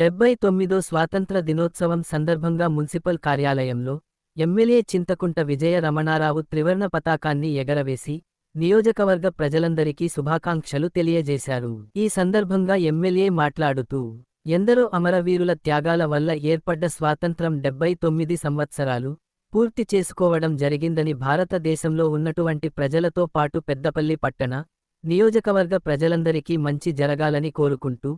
డెబ్బై తొమ్మిదో స్వాతంత్ర దినోత్సవం సందర్భంగా మున్సిపల్ కార్యాలయంలో ఎమ్మెల్యే చింతకుంట విజయ రమణారావు త్రివర్ణ పతాకాన్ని ఎగరవేసి నియోజకవర్గ ప్రజలందరికీ శుభాకాంక్షలు తెలియజేశారు. ఈ సందర్భంగా ఎమ్మెల్యే మాట్లాడుతూ ఎందరో అమరవీరుల త్యాగాల వల్ల ఏర్పడ్డ స్వాతంత్రం డెబ్బై తొమ్మిది సంవత్సరాలు పూర్తి చేసుకోవడం జరిగిందని భారతదేశంలో ఉన్నటువంటి ప్రజలతో పాటు పెద్దపల్లి పట్టణ నియోజకవర్గ ప్రజలందరికీ మంచి జరగాలని కోరుకుంటూ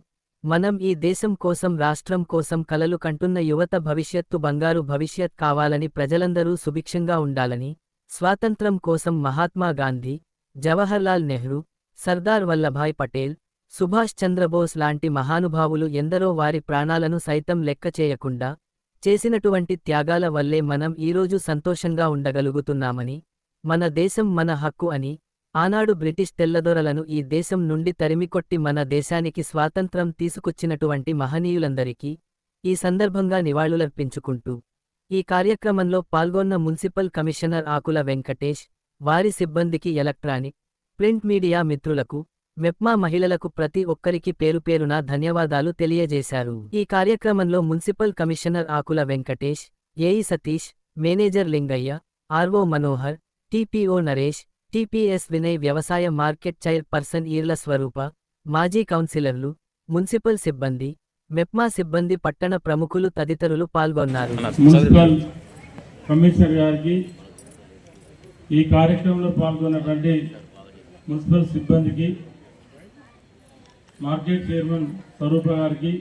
మనం ఈ దేశం కోసం రాష్ట్రం కోసం కలలు కంటున్న యువత భవిష్యత్తు బంగారు భవిష్యత్ కావాలని ప్రజలందరూ సుభిక్షంగా ఉండాలని స్వాతంత్రం కోసం మహాత్మా గాంధీ జవహర్లాల్ నెహ్రూ సర్దార్ వల్లభాయ్ పటేల్ సుభాష్ చంద్రబోస్ లాంటి మహానుభావులు ఎందరో వారి ప్రాణాలను సైతం లెక్క చేయకుండా చేసినటువంటి త్యాగాల వల్లే మనం ఈరోజు సంతోషంగా ఉండగలుగుతున్నామని మన దేశం మన హక్కు అని ఆనాడు బ్రిటిష్ తెల్లదొరలను ఈ దేశం నుండి తరిమికొట్టి మన దేశానికి స్వాతంత్రం తీసుకొచ్చినటువంటి మహనీయులందరికీ ఈ సందర్భంగా నివాళులర్పించుకుంటూ ఈ కార్యక్రమంలో పాల్గొన్న మున్సిపల్ కమిషనర్ ఆకుల వెంకటేష్ వారి సిబ్బందికి ఎలక్ట్రానిక్ ప్రింట్ మీడియా మిత్రులకు మెప్మా మహిళలకు ప్రతి ఒక్కరికి పేరుపేరున ధన్యవాదాలు తెలియజేశారు. ఈ కార్యక్రమంలో municipal commissioner Akula Venkatesh AE Satish manager Lingaiah RO Manohar TPO Naresh TPS Vinay వ్యవసాయ మార్కెట్ చైర్పర్సన్ ఈర్ల స్వరూప మాజీ కౌన్సిలర్లు మున్సిపల్ సిబ్బంది మెప్మా సిబ్బంది పట్టణ ప్రముఖులు తదితరులు పాల్గొన్నారు. మున్సిపల్ కమిషనర్ గారికి ఈ కార్యక్రమంలో పాల్గొన్నటువంటి మున్సిపల్ సిబ్బందికి మార్కెట్ చైర్మన్ స్వరూప గారికి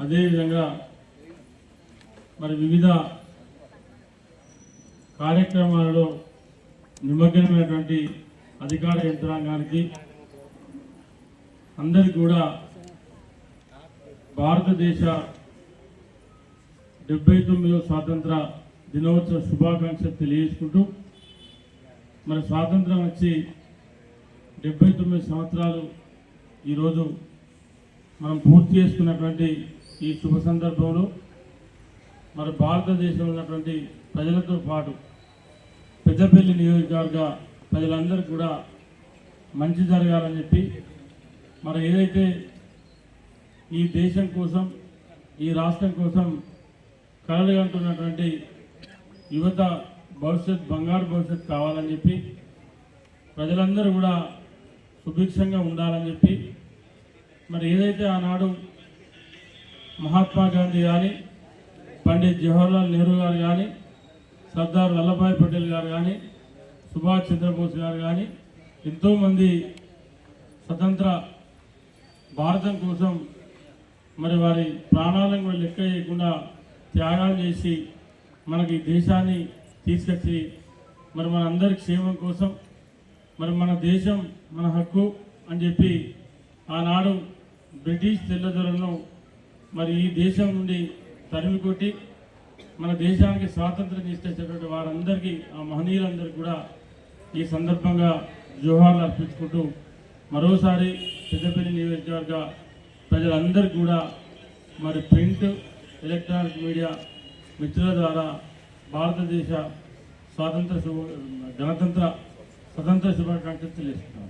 అదేవిధంగా మరి వివిధ కార్యక్రమాలలో నిమగ్నమైనటువంటి అధికార యంత్రాంగానికి అందరికీ కూడా భారతదేశ డెబ్బై తొమ్మిదో స్వాతంత్ర దినోత్సవ శుభాకాంక్షలు తెలియజేసుకుంటూ మరి స్వాతంత్రం వచ్చి డెబ్బై తొమ్మిది సంవత్సరాలు ఈరోజు మనం పూర్తి చేసుకున్నటువంటి ఈ శుభ సందర్భంలో మరి భారతదేశంలో ఉన్నటువంటి ప్రజలతో పాటు పెద్దపల్లి నియోజకవర్గ ప్రజలందరికీ కూడా మంచి జరగాలని చెప్పి మరి ఏదైతే ఈ దేశం కోసం ఈ రాష్ట్రం కోసం కలలుగంటున్నటువంటి యువత భవిష్యత్ బంగారు భవిష్యత్ కావాలని చెప్పి ప్రజలందరూ కూడా సుభిక్షంగా ఉండాలని చెప్పి మరి ఏదైతే ఆనాడు మహాత్మా గాంధీ కానీ పండిత్ జవహర్లాల్ నెహ్రూ గారు కానీ సర్దార్ వల్లభాయ్ పటేల్ గారు కానీ సుభాష్ చంద్రబోస్ గారు కానీ ఎంతోమంది స్వతంత్ర భారతం కోసం మరి వారి ప్రాణాలను కూడా లెక్క చేయకుండా త్యాగాలు చేసి మనకి ఈ దేశాన్ని తీసుకొచ్చి మరి మన అందరి క్షేమం కోసం మరి మన దేశం మన హక్కు అని చెప్పి ఆనాడు బ్రిటిష్ తెల్లదొరలను మరి ఈ దేశం నుండి తరిమి కొట్టి మన దేశానికి స్వాతంత్రం తీసుకొచ్చేటువంటి వారందరికీ ఆ మహనీయులందరికీ కూడా ఈ సందర్భంగా జోహార్లు అర్పించుకుంటూ మరోసారి పెద్దపల్లి నియోజకవర్గ ప్రజలందరికీ కూడా మరి ప్రింట్ ఎలక్ట్రానిక్ మీడియా మిత్రుల ద్వారా భారతదేశ స్వాతంత్ర శుభ గణతంత్ర స్వతంత్ర శుభాకాంక్షలు తెలియజేస్తున్నాను